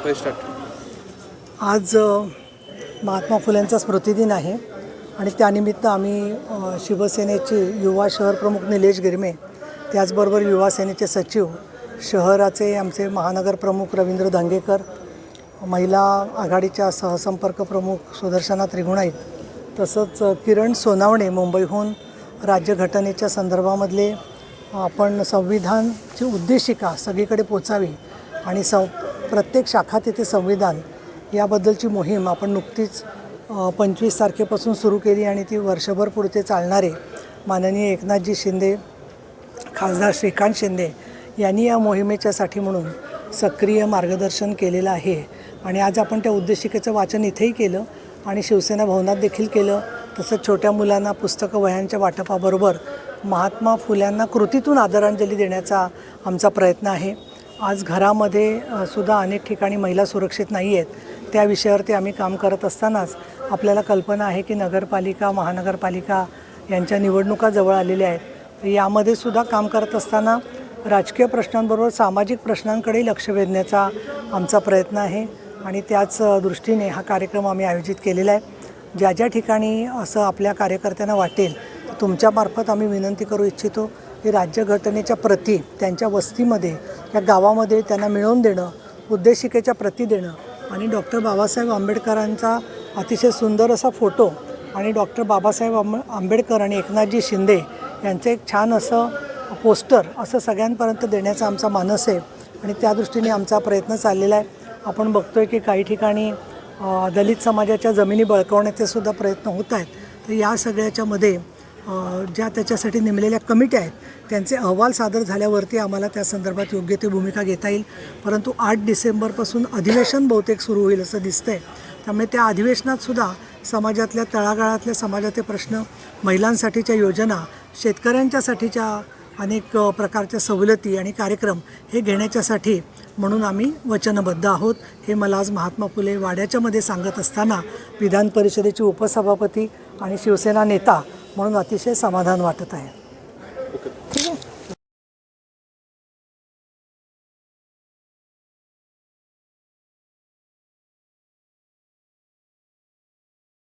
Start आज महात्मा फुलेंचा स्मृतिदिन आहे आणि त्यानिमित्त आम्ही शिवसेनेची शिवसेनेचे युवा शहर प्रमुख निलेश गिरमे त्याचबरोबर युवा सेनेचे सचिव शहराचे आमचे महानगर प्रमुख रवींद्र दांगेकर महिला आघाडीच्या सहसंपर्क प्रमुख सुदर्शना त्रिगुणाईत तसंच किरण सोनावणे मुंबईहून राज्यघटनेच्या संदर्भामधले आपण संविधानची उद्देशिका सगळीकडे पोचावी आणि सं प्रत्येक शाखा तिथे संविधान याबद्दलची मोहीम आपण नुकतीच पंचवीस तारखेपासून सुरू केली आणि ती वर्षभर पुढचे चालणारे माननीय एकनाथजी शिंदे खासदार श्रीकांत शिंदे यांनी या मोहिमेच्यासाठी म्हणून सक्रिय मार्गदर्शन केलेलं आहे. आणि आज आपण त्या उद्देशिकेचं वाचन इथेही केलं आणि शिवसेना भवनात देखील केलं. तसंच छोट्या मुलांना पुस्तकं वह्यांच्या वाटपाबरोबर महात्मा फुल्यांना कृतीतून आदरांजली देण्याचा आमचा प्रयत्न आहे. आज घरामध्ये सुद्धा अनेक ठिकाणी महिला सुरक्षित नाही आहेत. त्या विषयावरती आम्ही काम करत असतानाच आपल्याला कल्पना आहे की नगरपालिका महानगरपालिका यांच्या निवडणुका जवळ आलेल्या आहेत. यामध्ये सुद्धा काम करत असताना राजकीय प्रश्नांबरोबर सामाजिक प्रश्नांकडेही लक्ष वेधण्याचा आमचा प्रयत्न आहे आणि त्याच दृष्टीने हा कार्यक्रम आम्ही आयोजित केलेला आहे. ज्या ज्या ठिकाणी असं आपल्या कार्यकर्त्यांना वाटेल तुमच्यामार्फत आम्ही विनंती करू इच्छितो. हे राज्यघटनेच्या प्रती त्यांच्या वस्तीमध्ये या गावामध्ये त्यांना मिळवून देणं उद्देशिकेच्या प्रती देणं आणि डॉक्टर बाबासाहेब आंबेडकरांचा अतिशय सुंदर असा फोटो आणि डॉक्टर बाबासाहेब आंब आंबेडकर आणि एकनाथजी शिंदे यांचं एक छान असं पोस्टर असं सगळ्यांपर्यंत देण्याचा आमचा मानस आहे आणि त्या दृष्टीने आमचा प्रयत्न चाललेला आहे. आपण बघतो आहे की काही ठिकाणी दलित समाजाच्या जमिनी बळकवण्याचे सुद्धा प्रयत्न होत आहेत. तर या सगळ्याच्यामध्ये ज्या त्याच्यासाठी नेमलेल्या कमिट्या आहेत त्यांचे अहवाल सादर झाल्यावरती आम्हाला त्या संदर्भात योग्य ती भूमिका घेता येईल. परंतु आठ डिसेंबरपासून अधिवेशन बहुतेक सुरू होईल असं दिसतंय. त्यामुळे त्या अधिवेशनात सुद्धा समाजातल्या तळागाळातल्या समाजाचे प्रश्न महिलांसाठीच्या योजना शेतकऱ्यांच्यासाठीच्या अनेक प्रकारच्या सवलती आणि कार्यक्रम हे घेण्याच्यासाठी म्हणून आम्ही वचनबद्ध आहोत. हे मला आज महात्मा फुले वाड्याच्यामध्ये सांगत असताना विधान परिषदेचे उपसभापती आणि शिवसेना नेता म्हणून अतिशय समाधान वाटत आहे. ठीक आहे?